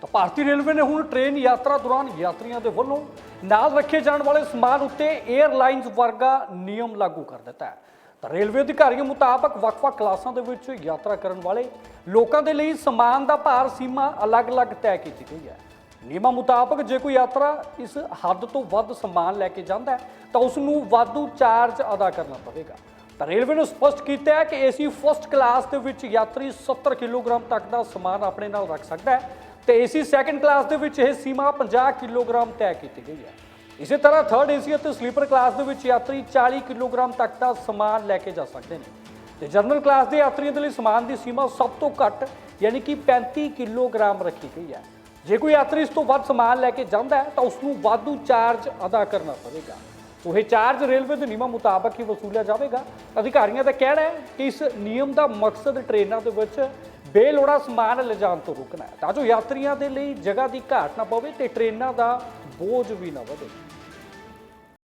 ਤਾਂ ਭਾਰਤੀ ਰੇਲਵੇ ਨੇ ਹੁਣ ਟ੍ਰੇਨ ਯਾਤਰਾ ਦੌਰਾਨ ਯਾਤਰੀਆਂ ਦੇ ਵੱਲੋਂ ਨਾਲ ਰੱਖੇ ਜਾਣ ਵਾਲੇ ਸਮਾਨ ਉੱਤੇ 에ਅਰਲਾਈਨਸ ਵਰਗਾ ਨਿਯਮ ਲਾਗੂ ਕਰ ਦਿੱਤਾ ਹੈ। ਤਾਂ ਰੇਲਵੇ ਅਧਿਕਾਰੀਆਂ ਮੁਤਾਬਕ ਵੱਖ-ਵੱਖ ਕਲਾਸਾਂ ਦੇ ਵਿੱਚ ਯਾਤਰਾ ਕਰਨ ਵਾਲੇ ਲੋਕਾਂ ਦੇ ਲਈ ਸਮਾਨ ਦਾ ਭਾਰ ਸੀਮਾ ਅਲੱਗ-ਅਲੱਗ ਤੈਅ ਕੀਤੀ ਗਈ ਹੈ। ਨਿਯਮਾਂ ਮੁਤਾਬਕ ਜੇ ਕੋਈ ਯਾਤਰਾ ਇਸ ਹੱਦ ਤੋਂ ਵੱਧ ਸਮਾਨ ਲੈ ਕੇ ਜਾਂਦਾ ਹੈ, ਤਾਂ ਉਸ ਨੂੰ ਵਾਧੂ ਚਾਰਜ ਅਦਾ ਕਰਨਾ ਪਵੇਗਾ। ਤਾਂ ਰੇਲਵੇ ਨੇ ਸਪਸ਼ਟ ਕੀਤਾ ਹੈ ਕਿ ਏਸੀ ਫਸਟ ਕਲਾਸ ਦੇ ਵਿੱਚ ਯਾਤਰੀ 70 ਕਿਲੋਗ੍ਰਾਮ ਤੱਕ ਦਾ ਸਮਾਨ ਆਪਣੇ ਨਾਲ ਰੱਖ ਸਕਦਾ ਹੈ। ਤੇ ਏਸੀ ਸੈਕੰਡ ਕਲਾਸ ਦੇ ਵਿੱਚ ਇਹ ਸੀਮਾ 50 ਕਿਲੋਗ੍ਰਾਮ ਤੈਅ ਕੀਤੀ ਗਈ ਹੈ। ਇਸੇ ਤਰ੍ਹਾਂ ਥਰਡ ਏਸੀ ਅਤੇ ਸਲੀਪਰ ਕਲਾਸ ਦੇ ਵਿੱਚ ਯਾਤਰੀ 40 ਕਿਲੋਗ੍ਰਾਮ ਤੱਕ ਦਾ ਸਮਾਨ ਲੈ ਕੇ ਜਾ ਸਕਦੇ ਨੇ। ਤੇ ਜਨਰਲ ਕਲਾਸ ਦੇ ਯਾਤਰੀਆਂ ਦੇ ਲਈ ਸਮਾਨ ਦੀ ਸੀਮਾ ਸਭ ਤੋਂ ਘੱਟ ਯਾਨੀ ਕਿ 35 ਕਿਲੋਗ੍ਰਾਮ ਰੱਖੀ ਗਈ ਹੈ। ਜੇ ਕੋਈ ਯਾਤਰੀ ਇਸ ਤੋਂ ਵੱਧ ਸਮਾਨ ਲੈ ਕੇ ਜਾਂਦਾ ਹੈ ਤਾਂ ਉਸ ਨੂੰ ਵਾਧੂ ਚਾਰਜ ਅਦਾ ਕਰਨਾ ਪਵੇਗਾ। ਸੋ ਇਹ ਚਾਰਜ ਰੇਲਵੇ ਦੇ ਨਿਯਮਾਂ ਮੁਤਾਬਕ ਹੀ ਵਸੂਲਿਆ ਜਾਵੇਗਾ। ਅਧਿਕਾਰੀਆਂ ਦਾ ਕਹਿਣਾ ਹੈ ਕਿ ਇਸ ਨਿਯਮ ਦਾ ਮਕਸਦ ਟ੍ਰੇਨਾਂ ਦੇ ਵਿੱਚ ਬੇਲੋੜਾ ਸਮਾਨ ਲਿਜਾਣ ਤੋਂ ਰੁਕਣਾ ਹੈ। ਤਾਂ ਜੋ ਯਾਤਰੀਆਂ ਦੇ ਲਈ ਜਗ੍ਹਾ ਦੀ ਘਾਟ ਨਾ ਪਵੇ ਤੇ ਟ੍ਰੇਨਾਂ ਦਾ ਬੋਝ ਵੀ ਨਾ ਵਧੇ।